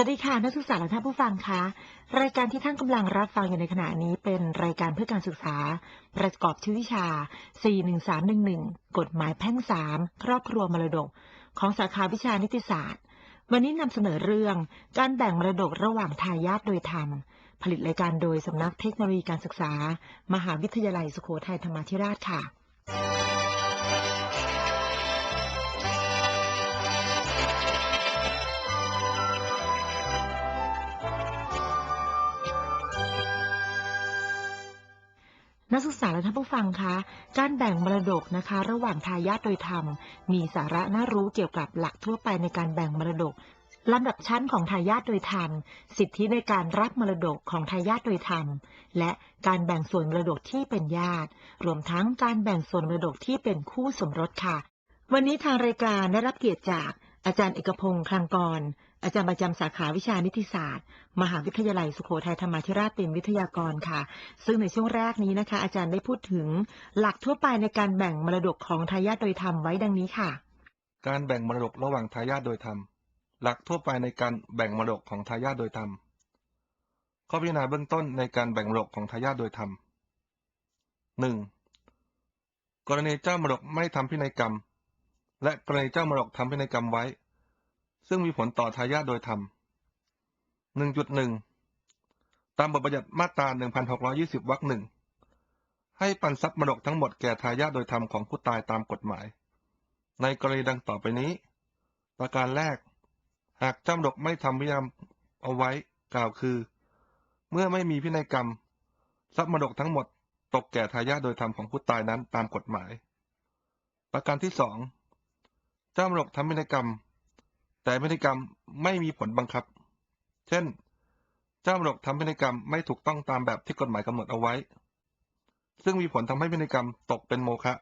วัสดีค่ะนักศึกษาและท่านผู้ฟังคะรายการที่ท่านกำลังรับฟังอยู่ในขณะนี้เป็นรายการเพื่อการศึกษา ประกอบชื่อวิชา 41311 กฎหมายแพ่งสามครอบครัวมรดก ของสาขาวิชานิติศาสตร์ วันนี้นำเสนอเรื่องการแบ่งมรดกระหว่างทายาทโดยธรรม ผลิตรายการโดยสำนักเทคโนโลยีการศึกษา มหาวิทยาลัยสุโขทัยธรรมาธิราชค่ะ ฟังคะ การแบ่งมรดกนะคะ ระหว่างทายาทโดยธรรม มีสาระน่ารู้เกี่ยวกับหลักทั่วไปในการแบ่งมรดกลำดับชั้นของทายาทโดยธรรม สิทธิในการรับมรดกของทายาทโดยธรรม และการแบ่งส่วนมรดกที่เป็นญาติ รวมทั้งการแบ่งส่วนมรดกที่เป็นคู่สมรสค่ะ วันนี้ทางรายการได้รับเกียรติจากอาจารย์เอกพงศ์คลังกร อาจารย์ประจำสาขาวิชานิติศาสตร์ มหาวิทยาลัยสุโขทัยธรรมาธิราชเป็นวิทยากรค่ะ ซึ่งในช่วงแรกนี้นะคะ อาจารย์ได้พูดถึงหลักทั่วไปในการแบ่งมรดกของทายาทโดยธรรมไว้ดังนี้ค่ะ การแบ่งมรดกระหว่างทายาทโดยธรรม หลักทั่วไปในการแบ่งมรดกของทายาทโดยธรรม ข้อพิจารณาเบื้องต้นในการแบ่งมรดกของทายาทโดยธรรมหนึ่งกรณีเจ้ามรดกไม่ทำพินัยกรรม และกรณีเจ้ามรดกทำพินัยกรรมไว้ ซึ่งมีผลต่อทายาทโดยธรรมหนึ่งจุดหนึ่งตามบทบัญญัติมาตราหนึ่งพันหกร้อยี่สิบวรรคหนึ่ง ให้ปันทรัพย์มรดกทั้งหมดแก่ทายาทโดยธรรมของผู้ตายตามกฎหมาย ในกรณีดังต่อไปนี้ ประการแรก หากเจ้ามรดกไม่ทำพินัยกรรมเอาไว้กล่าวคือ เมื่อไม่มีพินัยกรรม ทรัพย์มรดกทั้งหมดตกแก่ทายาทโดยธรรมของผู้ตายนั้นตามกฎหมาย ประการที่สอง เจ้ามรดกทำพินัยกรรม แต่พินัยกรรมไม่มีผลบังคับ เช่น เจ้ามรดกทำพินัยกรรมไม่ถูกต้องตามแบบที่กฎหมายกำหนดเอาไว้ ซึ่งมีผลทำให้พินัยกรรมตกเป็นโมฆะ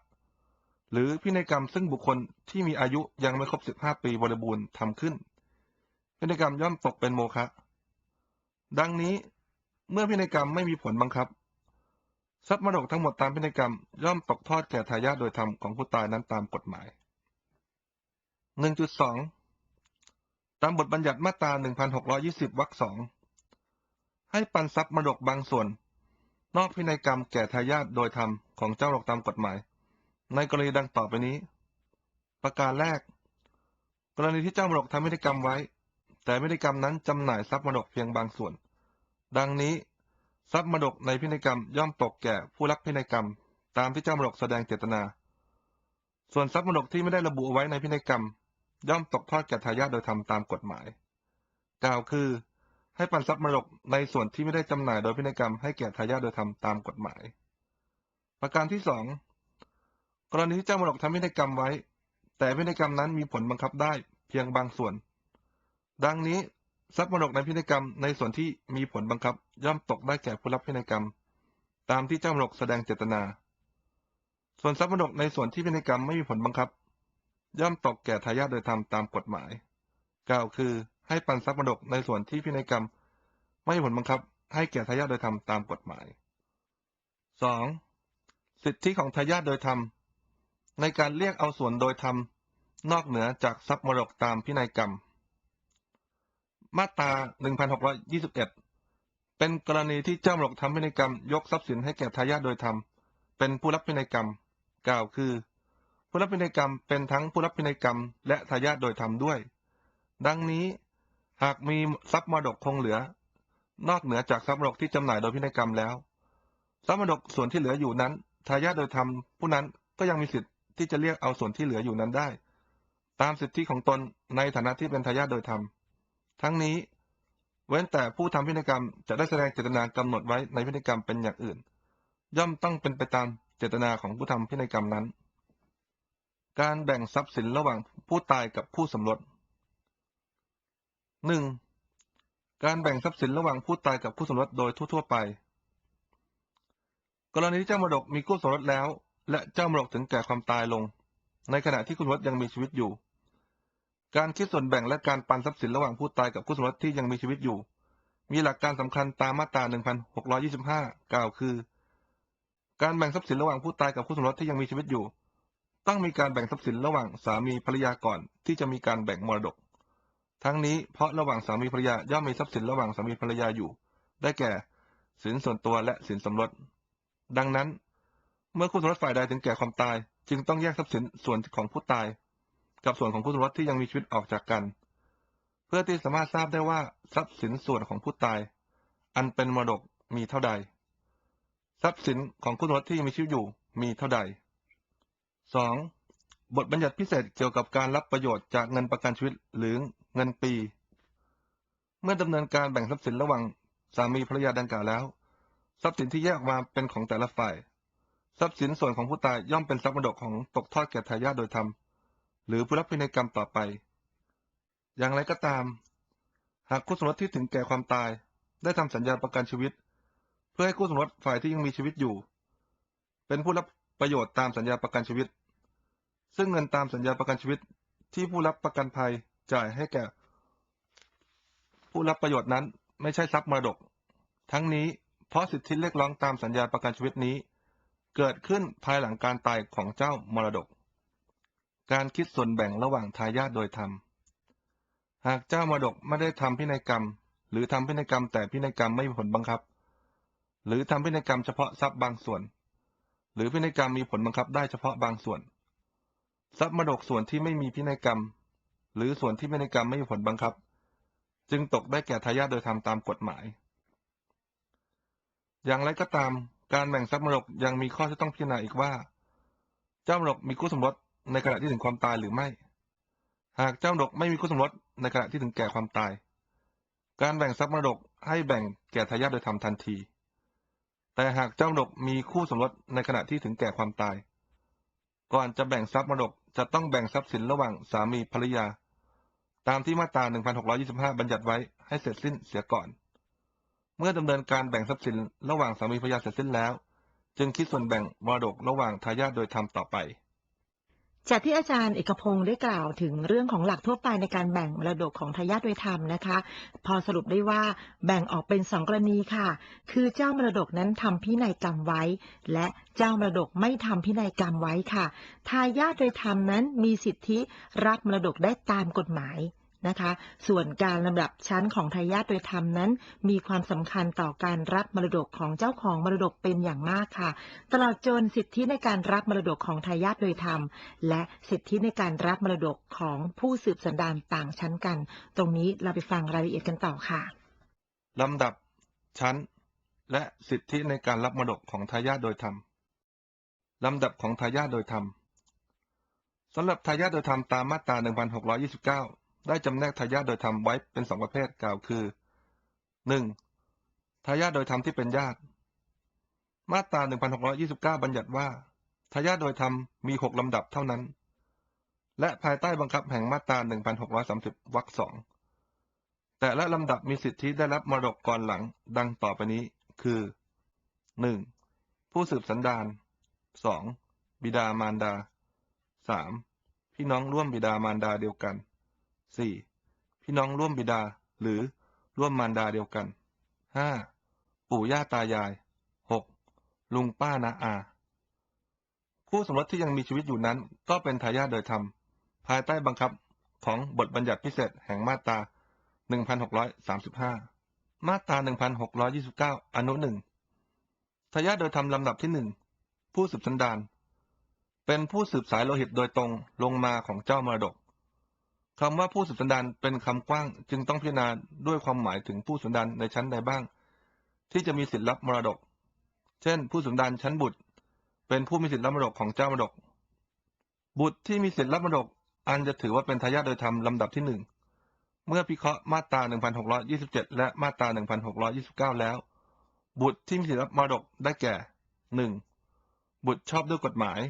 หรือพินัยกรรมซึ่งบุคคลที่มีอายุยังไม่ครบ 15 ปีบริบูรณ์ทำขึ้น พินัยกรรมย่อมตกเป็นโมฆะดังนี้เมื่อพินัยกรรมไม่มีผลบังคับ ทรัพย์มรดกทั้งหมดตามพินัยกรรมย่อมตกทอดแก่ทายาทโดยธรรมของผู้ตายนั้นตามกฎหมาย 1.2ามบทบัญญัติมาตรา 1620 วรรคสอง ให้ปันทรัพย์มรดกบางส่วน นอกพินัยกรรมแก่ทายาทโดยธรรมของเจ้ามรดกตามกฎหมาย ในกรณีดังต่อไปนี้ ประการแรก กรณีที่เจ้ามรดกทำพินัยกรรมไว้ แต่พินัยกรรมนั้นจำหน่ายทรัพย์มรดกเพียงบางส่วน ดังนี้ ทรัพย์มรดกในพินัยกรรมย่อมตกแก่ผู้รับพินัยกรรม ตามที่เจ้ามรดกแสดงเจตนา ส่วนทรัพย์มรดกที่ไม่ได้ระบุไว้ในพินัยกรรม ย่อมตกทอดแก่ทายาทโดยธรรมตามกฎหมาย กล่าวคือ ให้ปันทรัพย์มรดกในส่วนที่ไม่ได้จำหน่ายโดยพินัยกรรมให้แก่ทายาทโดยธรรมตามกฎหมาย ประการที่สองกรณีที่เจ้ามรดกทำพินัยกรรมไว้ แต่พินัยกรรมนั้นมีผลบังคับได้เพียงบางส่วน ดังนี้ทรัพย์มรดกในพินัยกรรมในส่วนที่มีผลบังคับ ย่อมตกได้แก่ผู้รับพินัยกรรม ตามที่เจ้ามรดกแสดงเจตนา ส่วนทรัพย์มรดกในส่วนที่พินัยกรรมไม่มีผลบังคับ ย่อมตกแก่ทายาทโดยธรรมตามกฎหมาย กล่าวคือให้ปันทรัพย์มรดกในส่วนที่พินัยกรรม ไม่ผลบังคับ ให้แก่ทายาทโดยธรรมตามกฎหมาย 2. สิทธิของทายาทโดยธรรม ในการเรียกเอาส่วนโดยธรรม นอกเหนือจากทรัพย์มรดกตามพินัยกรรม มาตรา 1621 เป็นกรณีที่เจ้ามรดกทำพินัยกรรม ยกทรัพย์สินให้แก่ทายาทโดยธรรม เป็นผู้รับพินัยกรรม กล่าวคือ ผู้รับพินัยกรรมเป็นทั้งผู้รับพินัยกรรม และทายาทโดยธรรมด้วย ดังนี้หากมีทรัพย์มรดกคงเหลือ นอกเหนือจากทรัพย์มรดกที่จำหน่ายโดยพินัยกรรมแล้ว ทรัพย์มรดกส่วนที่เหลืออยู่นั้นทายาทโดยธรรมผู้นั้นก็ยังมีสิทธิ์ที่จะเรียกเอาส่วนที่เหลืออยู่นั้นได้ ตามสิทธิของตนในฐานะที่เป็นทายาทโดยธรรม ทั้งนี้ เว้นแต่ผู้ทำพินัยกรรมจะได้แสดงเจตนากำหนดไว้ในพินัยกรรมเป็นอย่างอื่น ย่อมต้องเป็นไปตามเจตนาของผู้ทำพินัยกรรมนั้น การแบ่งทรัพย์สินระหว่างผู้ตายกับคู่สมรสหนึ่งการแบ่งทรัพย์สินระหว่างผู้ตายกับคู่สมรสโดยทั่วๆไป กรณีที่เจ้ามรดกมีคู่สมรสแล้ว และเจ้ามรดกถึงแก่ความตายลง ในขณะที่คู่สมรสยังมีชีวิตอยู่ การคิดส่วนแบ่งและการปันทรัพย์สินระหว่างผู้ตายกับคู่สมรสที่ยังมีชีวิตอยู่ มีหลักการสำคัญตามมาตรา 1625 กล่าวคือ การแบ่งทรัพย์สินระหว่างผู้ตายกับคู่สมรสที่ยังมีชีวิตอยู่ ต้องมีการแบ่งทรัพย์สินระหว่างสามีภรรยาก่อน ที่จะมีการแบ่งมรดก ทั้งนี้เพราะระหว่างสามีภรรยาย่อมมีทรัพย์สินระหว่างสามีภรรยาอยู่ ได้แก่สินส่วนตัวและสินสมรส ดังนั้น เมื่อคู่สมรสฝ่ายใดถึงแก่ความตาย จึงต้องแยกทรัพย์สินส่วนของผู้ตาย กับส่วนของคู่สมรสที่ยังมีชีวิตออกจากกัน เพื่อที่สามารถทราบได้ว่าทรัพย์สินส่วนของผู้ตาย อันเป็นมรดกมีเท่าใด ทรัพย์สินของคู่สมรสที่ยังมีชีวิตอยู่มีเท่าใด 2. บทบัญญัติพิเศษเกี่ยวกับการรับประโยชน์จากเงินประกันชีวิตหรือเงินปี เมื่อดำเนินการแบ่งทรัพย์สินระหว่างสามีภรรยาดังกล่าวแล้ว ทรัพย์สินที่แยกออกมาเป็นของแต่ละฝ่าย ทรัพย์สินส่วนของผู้ตายย่อมเป็นทรัพย์มรดกของตกทอดแก่ทายาทโดยธรรมหรือผู้รับพินัยกรรมต่อไป อย่างไรก็ตาม หากคู่สมรสที่ถึงแก่ความตาย ได้ทำสัญญาประกันชีวิต เพื่อให้คู่สมรสฝ่ายที่ยังมีชีวิตอยู่ เป็นผู้รับ ประโยชน์ตามสัญญาประกันชีวิต ซึ่งเงินตามสัญญาประกันชีวิตที่ผู้รับประกันภัยจ่ายให้แก่ ผู้รับประโยชน์นั้นไม่ใช่ทรัพย์มรดก ทั้งนี้เพราะสิทธิเรียกร้องตามสัญญาประกันชีวิตนี้ เกิดขึ้นภายหลังการตายของเจ้ามรดก การคิดส่วนแบ่งระหว่างทายาทโดยธรรม หากเจ้ามรดกไม่ได้ทำพินัยกรรม หรือทำพินัยกรรมแต่พินัยกรรมไม่มีผลบังคับ หรือทำพินัยกรรมเฉพาะทรัพย์บางส่วน หรือพินัยกรรมมีผลบังคับได้เฉพาะบางส่วน ทรัพย์มรดกส่วนที่ไม่มีพินัยกรรม หรือส่วนที่พินัยกรรมไม่มีผลบังคับ จึงตกได้แก่ทายาทโดยธรรมตามกฎหมาย อย่างไรก็ตาม การแบ่งทรัพย์มรดกยังมีข้อที่ต้องพิจารณาอีกว่า เจ้ามรดกมีคู่สมรสในขณะที่ถึงความตายหรือไม่ หากเจ้ามรดกไม่มีคู่สมรสในขณะที่ถึงแก่ความตาย การแบ่งทรัพย์มรดกให้แบ่งแก่ทายาทโดยธรรมทันที แต่หากเจ้ามรดกมีคู่สมรสในขณะที่ถึงแก่ความตาย ก่อนจะแบ่งทรัพย์มรดกจะต้องแบ่งทรัพย์สินระหว่างสามีภรรยา ตามที่มาตรา 1625 บัญญัติไว้ให้เสร็จสิ้นเสียก่อน เมื่อดำเนินการแบ่งทรัพย์สินระหว่างสามีภรรยาเสร็จสิ้นแล้ว จึงคิดส่วนแบ่งมรดกระหว่างทายาทโดยธรรมต่อไป จากที่อาจารย์เอกพงศ์ได้กล่าวถึงเรื่องของหลักทั่วไปในการแบ่งมรดกของทายาทโดยธรรมนะคะ พอสรุปได้ว่าแบ่งออกเป็นสองกรณีค่ะ คือเจ้ามรดกนั้นทำพินัยกรรมไว้ และเจ้ามรดกไม่ทำพินัยกรรมไว้ค่ะ ทายาทโดยธรรมนั้นมีสิทธิรับมรดกได้ตามกฎหมาย นะคะ ส่วนการลำดับชั้นของทายาทโดยธรรมนั้น มีความสำคัญต่อการรับมรดกของเจ้าของมรดกเป็นอย่างมากค่ะ ตลอดจนสิทธิในการรับมรดกของทายาทโดยธรรม และสิทธิในการรับมรดกของผู้สืบสันดานต่างชั้นกัน ตรงนี้เราไปฟังรายละเอียดกันต่อค่ะลำดับชั้น และสิทธิในการรับมรดกของทายาทโดยธรรมลำดับของทายาทโดยธรรมสำหรับทายาทโดยธรรมตามมาตรา 1629 ได้จำแนกทายาทโดยธรรมไว้เป็นสองประเภทกล่าวคือ 1. ทายาทโดยธรรมที่เป็นญาติ มาตรา 1629 บัญญัติว่าทายาทโดยธรรมมีหกลำดับเท่านั้น และภายใต้บังคับแห่งมาตรา 1630 วรรคสองแต่ละลำดับมีสิทธิได้รับมรดกก่อนหลังดังต่อไปนี้ คือ 1. ผู้สืบสันดาน 2. บิดามารดา 3. พี่น้องร่วมบิดามารดาเดียวกัน 4. พี่น้องร่วมบิดาหรือร่วมมารดาเดียวกัน 5. ปู่ย่าตายาย 6. ลุงป้านาอา คู่สมรสที่ยังมีชีวิตอยู่นั้น ก็เป็นทายาทโดยธรรม ภายใต้บังคับของบทบัญญัติพิเศษแห่งมาตรา 1635 มาตรา 1629 อนุหนึ่งทายาทโดยธรรมลำดับที่หนึ่งผู้สืบสันดาน เป็นผู้สืบสายโลหิตโดยตรงลงมาของเจ้ามรดก คำว่าผู้สืบสันดานเป็นคำกว้าง จึงต้องพิจารณาด้วยความหมายถึงผู้สืบสันดานในชั้นใดบ้าง ที่จะมีสิทธิรับมรดก เช่น ผู้สืบสันดานชั้นบุตร เป็นผู้มีสิทธิรับมรดกของเจ้ามรดก บุตรที่มีสิทธิรับมรดก อันจะถือว่าเป็นทายาทโดยธรรมลำดับที่หนึ่งเมื่อพิเคราะห์มาตรา 1627 และมาตรา 1629 แล้ว บุตรที่มีสิทธิรับมรดกได้แก่ 1. บุตรชอบด้วยกฎหมาย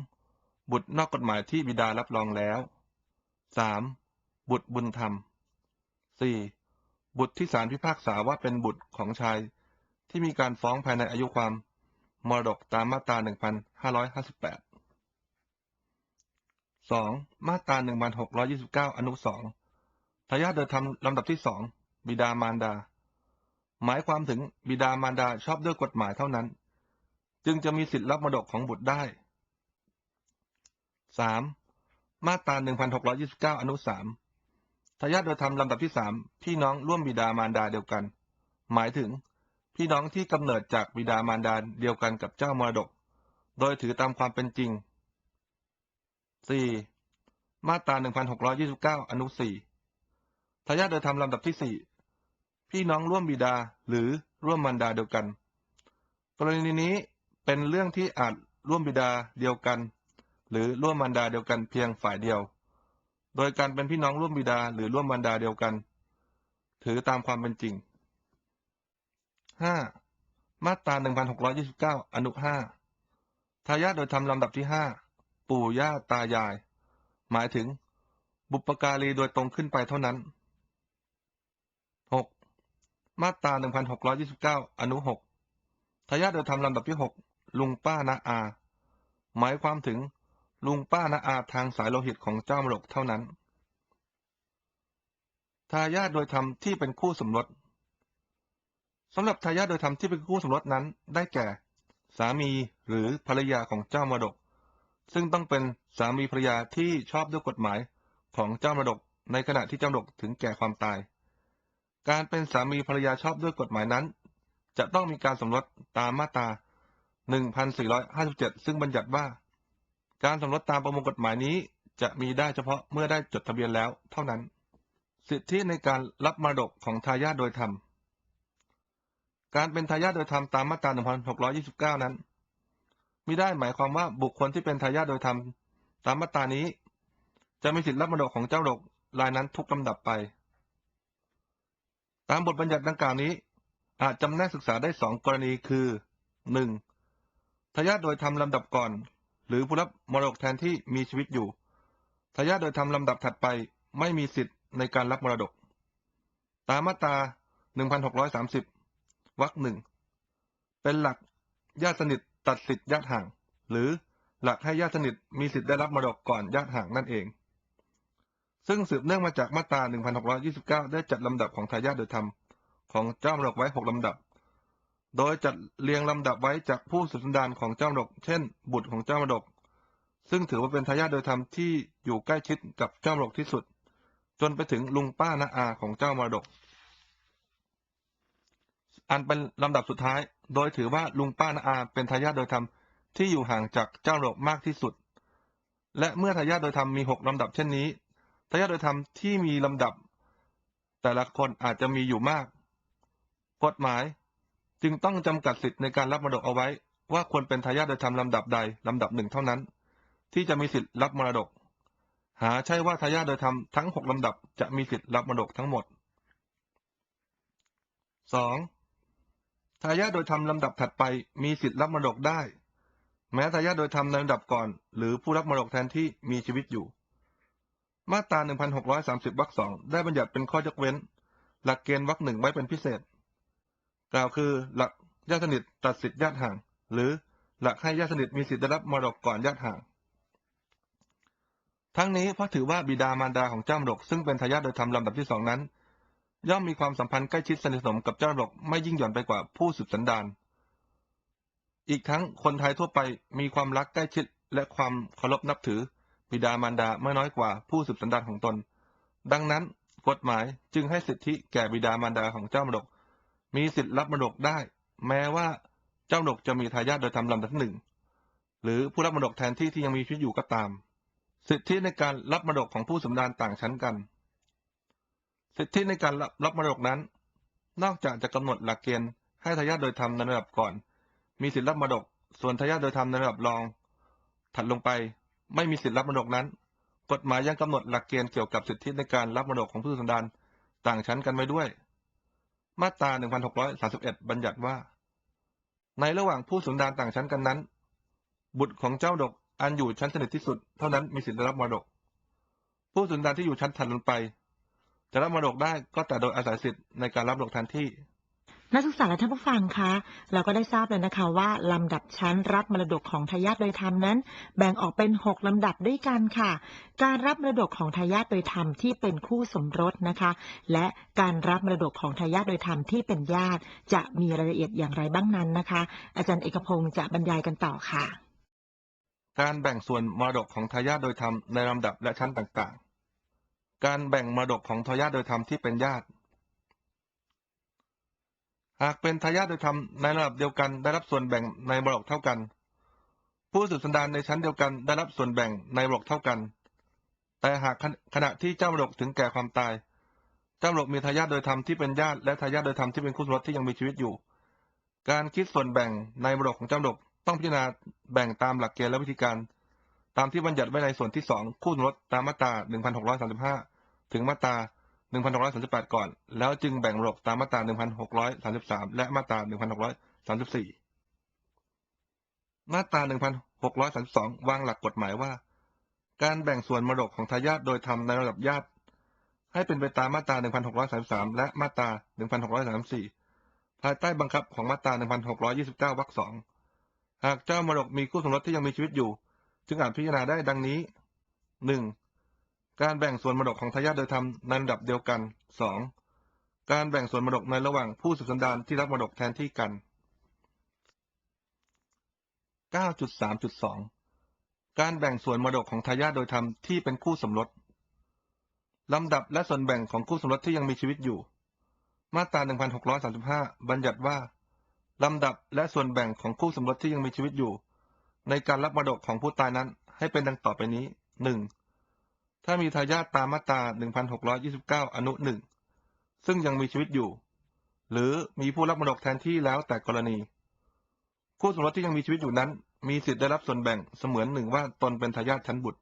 2. บุตรนอกกฎหมายที่บิดารับรองแล้ว 3. บุตรบุญธรรม 4. บุตรที่ศาลพิพากษาว่าเป็นบุตรของชาย ที่มีการฟ้องภายในอายุความมรดกตามมาตรา1558 2. มาตรา1629อนุ2ทายาทโดยธรรมลำดับที่สองบิดามารดา หมายความถึงบิดามารดาชอบด้วยกฎหมายเท่านั้น จึงจะมีสิทธิ์รับมรดกของบุตรได้ 3. ม มาตรา1629อนุ3ทายาทโดยธรรมลำดับที่สามพี่น้องร่วมบิดามารดาเดียวกัน หมายถึง พี่น้องที่กำเนิดจากบิดามารดาเดียวกันกับเจ้ามรดก โดยถือตามความเป็นจริง 4. มาตรา1629 อนุ 4 ทายาทโดยธรรมลำดับที่ 4 พี่น้องร่วมบิดาหรือร่วมมารดาเดียวกัน กรณีนี้เป็นเรื่องที่อาจร่วมบิดาเดียวกัน หรือร่วมมารดาเดียวกันเพียงฝ่ายเดียว โดยการเป็นพี่น้องร่วมบิดาหรือร่วมมารดาเดียวกัน ถือตามความเป็นจริง 5. มาตรา 1629 อนุ 5 ทายาทโดยธรรมลำดับที่ 5 ปู่ย่าตายาย หมายถึง บุปการีโดยตรงขึ้นไปเท่านั้น 6. มาตรา 1629 อนุ 6 ทายาทโดยธรรมลำดับที่ 6 ลุงป้านาอา หมายความถึง ลุงป้านาอาทางสายโลหิตของเจ้ามรดกเท่านั้น ทายาทโดยธรรมที่เป็นคู่สมรสสำหรับทายาทโดยธรรมที่เป็นคู่สมรสนั้น ได้แก่ สามีหรือภรรยาของเจ้ามรดก ซึ่งต้องเป็นสามีภรรยาที่ชอบด้วยกฎหมายของเจ้ามรดกในขณะที่เจ้ามรดกถึงแก่ความตาย การเป็นสามีภรรยาชอบด้วยกฎหมายนั้น จะต้องมีการสมรสตามมาตรา 1457 ซึ่งบัญญัติว่า การสมรสตามประมวลกฎหมายนี้ จะมีได้เฉพาะเมื่อได้จดทะเบียนแล้วเท่านั้น สิทธิในการรับมรดกของทายาทโดยธรรม การเป็นทายาทโดยธรรมตามมาตรา 1629 นั้นมิได้หมายความว่าบุคคลที่เป็นทายาทโดยธรรมตามมาตรานี้ จะมีสิทธิรับมรดกของเจ้าดกรายนั้นทุกลำดับไป ตามบทบัญญัติดังกล่าวนี้ อาจจำแนกศึกษาได้สองกรณีคือ 1. ทายาทโดยธรรมลำดับก่อน หรือผู้รับมรดกแทนที่มีชีวิตอยู่ทายาทโดยธรรมลำดับถัดไปไม่มีสิทธิ์ในการรับมรดก ตามมาตรา 1630 วรรคหนึ่ง เป็นหลักญาติสนิทตัดสิทธิญาติห่าง หรือหลักให้ญาติสนิทมีสิทธิ์ได้รับมรดกก่อนญาติห่างนั่นเอง ซึ่งสืบเนื่องมาจากมาตรา 1629 ได้จัดลำดับของทายาทโดยธรรมของเจ้ามรดกไว้ 6 ลำดับ โดยจัดเรียงลำดับไว้จากผู้สืบสันดานของเจ้ามรดก เช่น บุตรของเจ้ามรดก ซึ่งถือว่าเป็นทายาทโดยธรรมที่อยู่ใกล้ชิดกับเจ้ามรดกที่สุด จนไปถึงลุงป้านาอาของเจ้ามรดก อันเป็นลำดับสุดท้าย โดยถือว่าลุงป้านาอาเป็นทายาทโดยธรรมที่อยู่ห่างจากเจ้ามรดกมากที่สุด และเมื่อทายาทโดยธรรมมีหกลำดับเช่นนี้ ทายาทโดยธรรมที่มีลำดับ แต่ละคนอาจจะมีอยู่มาก กฎหมาย จึงต้องจำกัดสิทธิ์ในการรับมรดกเอาไว้ ว่าควรเป็นทายาทโดยธรรมลำดับใดลำดับหนึ่งเท่านั้น ที่จะมีสิทธิ์รับมรดก หาใช่ว่าทายาทโดยธรรมทั้งหกลำดับจะมีสิทธิ์รับมรดกทั้งหมด 2. ทายาทโดยธรรมลำดับถัดไปมีสิทธิ์รับมรดกได้ แม้ทายาทโดยธรรมในลำดับก่อน หรือผู้รับมรดกแทนที่มีชีวิตอยู่ มาตรา 1630วรรคสองได้บัญญัติเป็นข้อยกเว้น หลักเกณฑ์วรรคหนึ่งไว้เป็นพิเศษ กล่าวคือหลักญาติสนิทตัดสิทธิญาติห่าง หรือหลักให้ญาติสนิทมีสิทธิได้รับมรดกก่อนญาติห่าง ทั้งนี้เพราะถือว่าบิดามารดาของเจ้ามรดกซึ่งเป็นทายาทโดยธรรมลำดับที่สองนั้น ย่อมมีความสัมพันธ์ใกล้ชิดสนิทสนมกับเจ้ามรดกไม่ยิ่งหย่อนไปกว่าผู้สืบสันดานอีกทั้งคนไทยทั่วไปมีความรักใกล้ชิดและความเคารพนับถือ บิดามารดาไม่น้อยกว่าผู้สืบสันดานของตน ดังนั้นกฎหมายจึงให้สิทธิแก่บิดามารดาของเจ้ามรดก มีสิทธิ์รับมรดกได้ แม้ว่าเจ้ามรดกจะมีทายาทโดยธรรมลำดับที่หนึ่งหรือผู้รับมรดกแทนที่ที่ยังมีชีวิตอยู่ก็ตาม สิทธิในการรับมรดกของผู้สมดานต่างชั้นกัน สิทธิในการรับรับมรดกนั้น นอกจากจะกำหนดหลักเกณฑ์ให้ทายาทโดยธรรมในระดับก่อน มีสิทธิรับมรดก ส่วนทายาทโดยธรรมในระดับรอง ถัดลงไปไม่มีสิทธิรับมรดกนั้น กฎหมายยังกำหนดหลักเกณฑ์เกี่ยวกับสิทธิในการรับมรดกของผู้สมดานต่างชั้นกันไว้ด้วย มาตรา 1631 บัญญัติว่า ในระหว่างผู้สมดานต่างชั้นกันนั้น บุตรของเจ้าดกอันอยู่ชั้นสนิทที่สุด เท่านั้นมีสิทธิ์รับมรดก ผู้สมดานที่อยู่ชั้นถัดลงไป จะรับมรดกได้ก็แต่โดยอาศัยสิทธิ์ในการรับมรดกแทนที่ นักศึกษาและท่านผู้ฟังคะ เราก็ได้ทราบแล้วนะคะว่า ลำดับชั้นรับมรดกของทายาทโดยธรรมนั้น แบ่งออกเป็น 6 ลำดับด้วยกันค่ะ การรับมรดกของทายาทโดยธรรมที่เป็นคู่สมรสนะคะ และการรับมรดกของทายาทโดยธรรมที่เป็นญาติ จะมีรายละเอียดอย่างไรบ้างนั้นนะคะ อาจารย์เอกพงศ์จะบรรยายกันต่อค่ะ การแบ่งส่วนมรดกของทายาทโดยธรรมในลำดับและชั้นต่างการแบ่งมรดกของทายาทโดยธรรมที่เป็นญาติ หากเป็นทายาทโดยธรรมในระดับเดียวกันได้รับส่วนแบ่งในมรดกเท่ากัน ผู้สืบสันดานในชั้นเดียวกันได้รับส่วนแบ่งในมรดกเท่ากัน แต่หากขณขณะที่เจ้ามรดกถึงแก่ความตาย เจ้ามรดกมีทายาทโดยธรรมที่เป็นญาติและทายาทโดยธรรมที่เป็นคู่สมรสที่ยังมีชีวิตอยู่ การคิดส่วนแบ่งในมรดกของเจ้ามรดกต้องพิจารณาแบ่งตามหลักเกณฑ์และวิธีการ ตามที่บัญญัติไว้ในส่วนที่สองคู่สมรสตามมาตรา 1635 ถึงมาตรา 1638 ก่อน แล้วจึงแบ่งมรดกตามมาตรา 1633 และมาตรา 1634 มาตรา 1632 วางหลักกฎหมายว่า การแบ่งส่วนมรดกของทายาทโดยธรรมในระดับญาติ ให้เป็นไปตามมาตรา 1633 และมาตรา 1634 ภายใต้บังคับของมาตรา 1629 วรรคสองหากเจ้ามรดกมีคู่สมรสที่ยังมีชีวิตอยู่ จึงอาจพิจารณาได้ดังนี้ 1. การแบ่งส่วนมรดกของทายาทโดยธรรมในระดับเดียวกัน 2. การแบ่งส่วนมรดกในระหว่างผู้สืบสันดานที่รับมรดกแทนที่กัน 9.3.2 การแบ่งส่วนมรดกของทายาทโดยธรรมที่เป็นคู่สมรสลำดับและส่วนแบ่งของคู่สมรสที่ยังมีชีวิตอยู่ มาตรา 1635 บัญญัติว่า ลำดับและส่วนแบ่งของคู่สมรสที่ยังมีชีวิตอยู่ ในการรับมรดกของผู้ตายนั้นให้เป็นดังต่อไปนี้ 1. ถ้ามีทายาทตามมาตรา 1629 อนุ 1 ซึ่งยังมีชีวิตอยู่ หรือมีผู้รับมรดกแทนที่แล้วแต่กรณี คู่สมรสที่ยังมีชีวิตอยู่นั้น มีสิทธิ์ได้รับส่วนแบ่งเสมือนหนึ่งว่าตนเป็นทายาทชั้นบุตร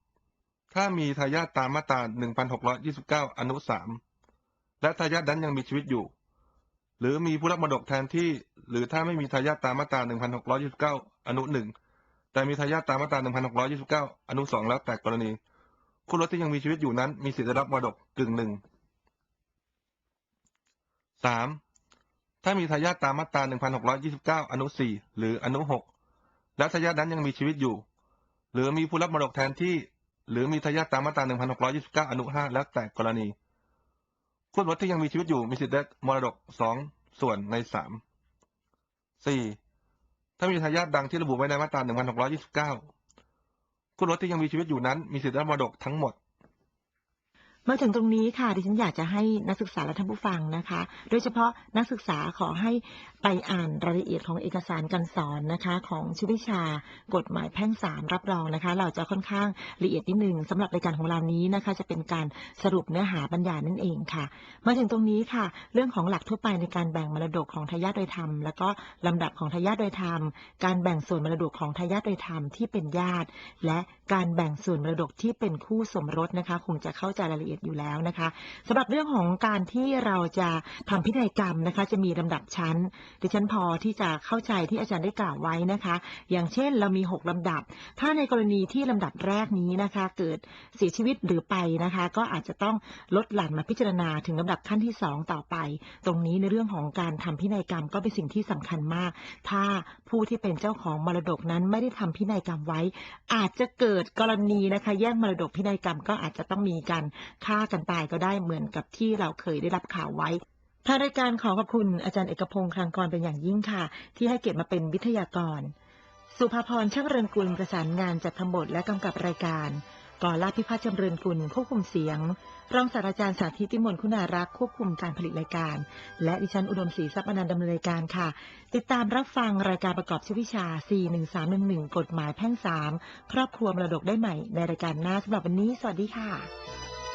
2. ถ้ามีทายาทตามมาตรา 1629 อนุ 3 และทายาทนั้นยังมีชีวิตอยู่ หรือมีผู้รับมรดกแทนที่ หรือถ้าไม่มีทายาทตามมาตรา 1629 อนุ 1 แต่มีทายาทตามมาตรา1629 อนุ 2 แล้วแต่กรณี คู่รถที่ยังมีชีวิตอยู่นั้น มีสิทธิได้รับมรดกกึ่งหนึ่ง 3. ถ้ามีทายาทตามมาตรา1629 อนุ 4 หรืออนุ 6 และทายาทนั้นยังมีชีวิตอยู่ หรือมีผู้รับมรดกแทนที่ หรือมีทายาทตามมาตรา1629 อนุ 5 แล้วแต่กรณี คู่รถที่ยังมีชีวิตอยู่มีสิทธิ์ได้มรดกสองส่วนในสามสี่ ถ้ามีทายาทดังที่ระบุไว้ในมาตรา 1629 คุณรถที่ยังมีชีวิตอยู่นั้น มีสิทธิ์รับมรดกทั้งหมด มาถึงตรงนี้ค่ะดิฉันอยากจะให้นักศึกษาและท่านผู้ฟังนะคะ โดยเฉพาะนักศึกษาขอให้ไปอ่านรายละเอียดของเอกสารการสอนนะคะ ของชุดวิชากฎหมายแพ่งศาลรับรองนะคะ เราจะค่อนข้างละเอียดนิดนึงสำหรับรายการของเรานี้นะคะ จะเป็นการสรุปเนื้อหาบรรยายนั่นเองค่ะ มาถึงตรงนี้ค่ะ เรื่องของหลักทั่วไปในการแบ่งมรดกของทายาทโดยธรรม แล้วก็ลำดับของทายาทโดยธรรม การแบ่งส่วนมรดกของทายาทโดยธรรมที่เป็นญาติ และการแบ่งส่วนมรดกที่เป็นคู่สมรสนะคะ คงจะเข้าใจรายละเอียดอยู่แล้วนะคะสำหรับเรื่องของการที่เราจะทำพินัยกรรมนะคะ จะมีลำดับชั้นดิฉันพอที่จะเข้าใจที่อาจารย์ได้กล่าวไว้นะคะ อย่างเช่นเรามี 6ลำดับ ถ้าในกรณีที่ลำดับแรกนี้นะคะ เกิดเสียชีวิตหรือไปนะคะ ก็อาจจะต้องลดหลั่นมาพิจารณาถึงลำดับขั้นที่ 2 ต่อไป ตรงนี้ในเรื่องของการทำพินัยกรรมก็เป็นสิ่งที่สำคัญมาก ถ้าผู้ที่เป็นเจ้าของมรดกนั้นไม่ได้ทำพินัยกรรมไว้ อาจจะเกิดกรณีนะคะ แย่งมรดกพินัยกรรมก็อาจจะต้องมีการฆ่ากันตายก็ได้เหมือนกับที่เราเคยได้รับข่าวไว้ทางรายการขอขอบคุณอาจารย์เอกพงศ์คลังกรเป็นอย่างยิ่งค่ะ ที่ให้เกียรติมาเป็นวิทยากร สุภาพรช่างเริญกุลประสานงานจัดทำบทและกำกับรายการกอลาพิพัฒน์จำเริญกุลควบคุมเสียง รองศาสตราจารย์สาธิตติมนคุณารักษ์ควบคุมการผลิตรายการ และดิฉันอุดมศรีทรัพย์อนันต์ดำเนินรายการค่ะ ติดตามรับฟังรายการประกอบชื่อวิชา 41311 กฎหมายแพ่งสามครอบครัวมรดกได้ใหม่ในรายการหน้าสำหรับวันนี้ สวัสดีค่ะ